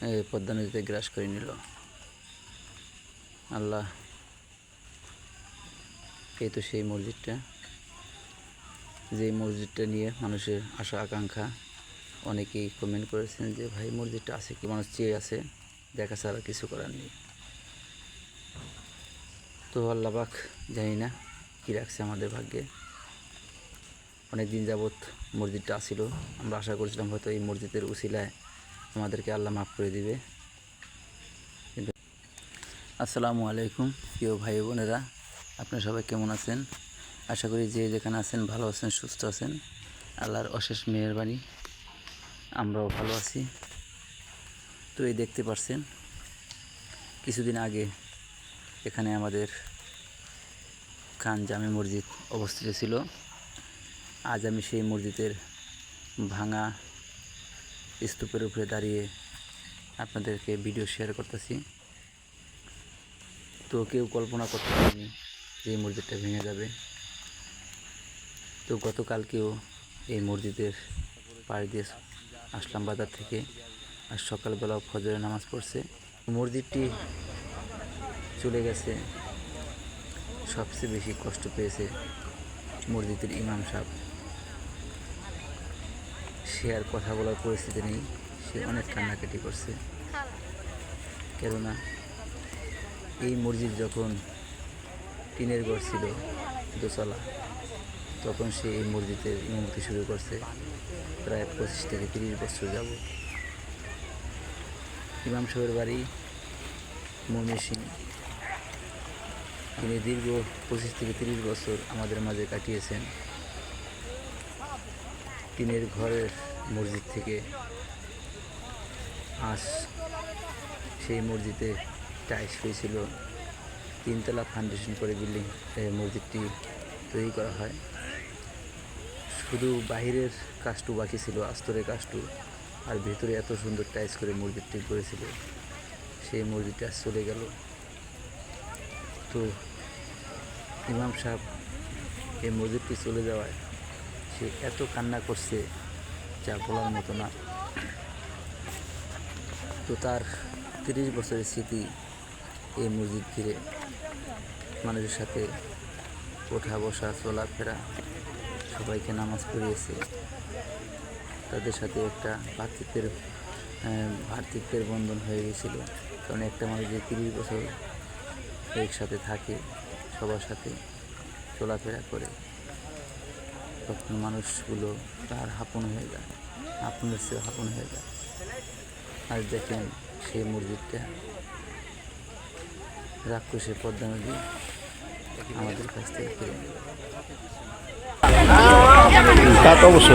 পদ্মা নদীতে গ্রাস করে নিল। আল্লাহ এই তো সেই মসজিদটা। যে মসজিদটা নিয়ে মানুষের আশা, আকাঙ্ক্ষা অনেকেই কমেন্ট করেছেন যে, ভাই, মসজিদটা আছে কি? মানুষ চেয়ে আছে, দেখা ছাড়া কিছু করার নেই। তো আল্লাহবাক জানি না কী রাখছে আমাদের ভাগ্যে। অনেক দিন যাবৎ মসজিদটা আসিল। আমরা আশা করছিলাম হয়তো এই মসজিদের উসিলায় আমাদেরকে আল্লাহ মাফ করে দিবে। আসসালামু আলাইকুম, প্রিয় ভাই বোনেরা। আপনারা সবাই কেমন আছেন? আশা করি যে যেখানে আছেন ভালো আছেন, সুস্থ আছেন। আল্লাহর অশেষ মেহরবানি। আমরাও ভালো আছি। তো এই দেখতে পারছেন, কিছুদিন আগে এখানে আমাদের খান জামে মসজিদ অবস্থিত ছিল। আজ আমি সেই মসজিদের ভাঙা স্তূপের উপরে দাঁড়িয়ে আপনাদেরকে ভিডিও শেয়ার করতেছি। তো কেউ কল্পনা করতে পারেনি যে এই মসজিদটা ভেঙে যাবে। তো গতকালকেও এই মসজিদের পাড়ি দিয়ে আসলাম বাজার থেকে আর সকালবেলাও ফজরে নামাজ পড়ছে। মসজিদটি চলে গেছে। সবচেয়ে বেশি কষ্ট পেয়েছে মসজিদের ইমাম সাহেব। সে আর কথা বলার পরিস্থিতি নেই। সে অনেক কান্নাকাটি করছে। কেননা এই মসজিদ যখন টিনের ঘর ছিল, দোতলা, তখন সে এই মসজিদের ইমামতি শুরু করছে। প্রায় পঁচিশ থেকে তিরিশ বছর যাব ইমাম সাহেবের বাড়ি মমির সিং, তিনি দীর্ঘ পঁচিশ থেকে তিরিশ বছর আমাদের মাঝে কাটিয়েছেন। টিনের ঘরের মসজিদ থেকে আজ সেই মসজিদে টাইস হয়েছিল। তিনতলা ফাউন্ডেশন করে বিল্ডিং মসজিদটি তৈরি করা হয়। শুধু বাহিরের কাজটু বাকি ছিল, আস্তরের কাজটু আর ভেতরে এত সুন্দর টাইস করে মসজিদটি করেছিল। সেই মসজিদটা চলে গেল। তো ইমাম সাহেব এই মসজিদটি চলে যাওয়ায় সে এত কান্না করছে যা বলার মতো না। তো তার তিরিশ বছরের স্মৃতি এই মসজিদ ঘিরে মানুষের সাথে ওঠা, বসা, চলাফেরা, সবাইকে নামাজ পড়িয়েছে। তাদের সাথে একটা ভাতৃত্বের ভাতৃত্বের বন্ধন হয়ে গেছিল। কারণ একটা মানুষ যে তিরিশ বছর একসাথে থাকে, সবার সাথে চলাফেরা করে। তখন মানুষগুলো তার হাপন হয়ে যায় আপনার সে হাপন হয়ে যায়। আর দেখেন সেই মসজিদটা রাক্ষসের পদ্মা নদী আমাদের কাছ থেকে ফিরে তা তো অবশ্য।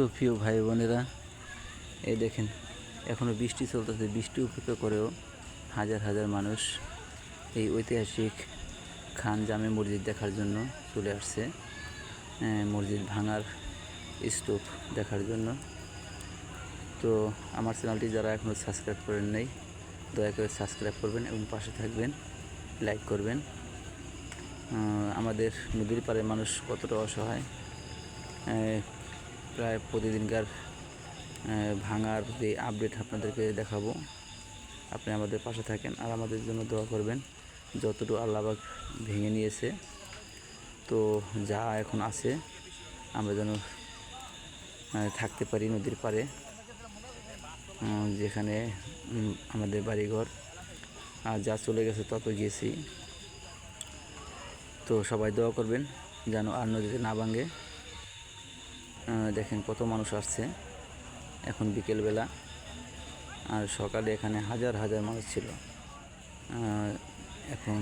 তো প্রিয় ভাই বোনেরা, এই দেখেন এখনও বৃষ্টি চলতেছে, বৃষ্টি উপেক্ষা করেও হাজার হাজার মানুষ এই ঐতিহাসিক খান জামে মসজিদ দেখার জন্য চলে আসছে মসজিদ ভাঙার স্তূপ দেখার জন্য। তো আমার চ্যানেলটি যারা এখনও সাবস্ক্রাইব করেন নাই, দয়া করে সাবস্ক্রাইব করবেন এবং পাশে থাকবেন, লাইক করবেন। আমাদের নদীর পাড়ে মানুষ কতটা অসহায় প্রায় প্রতিদিনকার ভাঙার যে আপডেট আপনাদেরকে দেখাবো। আপনি আমাদের পাশে থাকেন আর আমাদের জন্য দোয়া করবেন যতটুকু আল্লাহবাক ভেঙে নিয়েছে। তো যা এখন আছে আমরা যেন থাকতে পারি নদীর উম, যেখানে আমাদের বাড়িঘর আর যা চলে গেছে তত গেছি তো সবাই দোয়া করবেন যেন আর নদীতে না ভাঙে। দেখেন কত মানুষ আসছে। এখন বিকেলবেলা আর সকালে এখানে হাজার হাজার মানুষ ছিল। এখন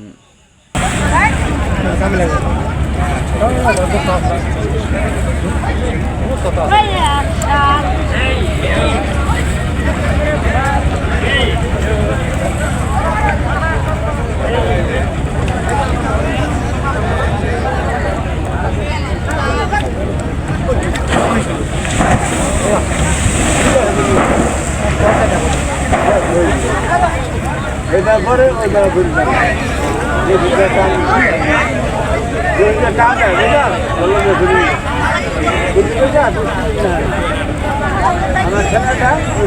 এটা টান দেয় বুঝা ঘুরি ঘুরতে আমার ছেলেটা ওই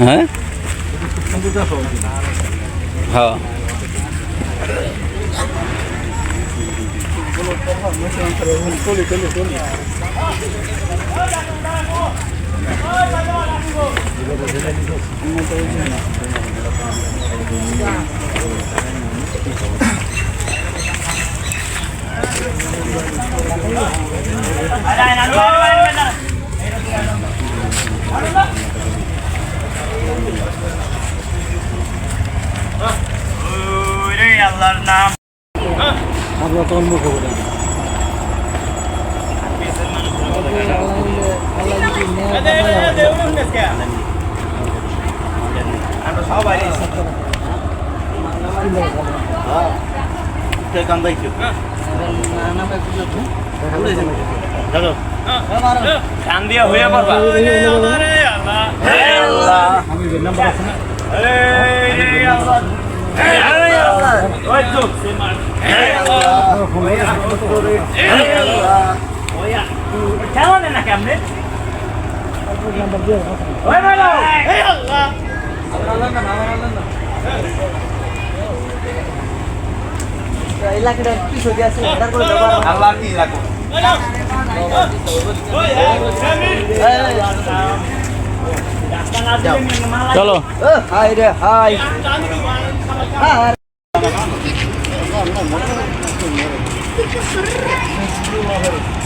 তা ওটা আজীবন বুঝতে ঠিক আছে হ্যাঁ হ্যাঁ আল্লাহর নাম আমরা তখন মুখ হবে না আমরা সবাই কান দিয়া হয়ে পারবা আল্লাহ আল্লাহ হে আল্লাহ ওই তো হে আল্লাহ হে আল্লাহ কেমন না কেমনে ওই ভালো হে আল্লাহ আল্লাহ কি রাখো চলো হাই রে হাই küfür.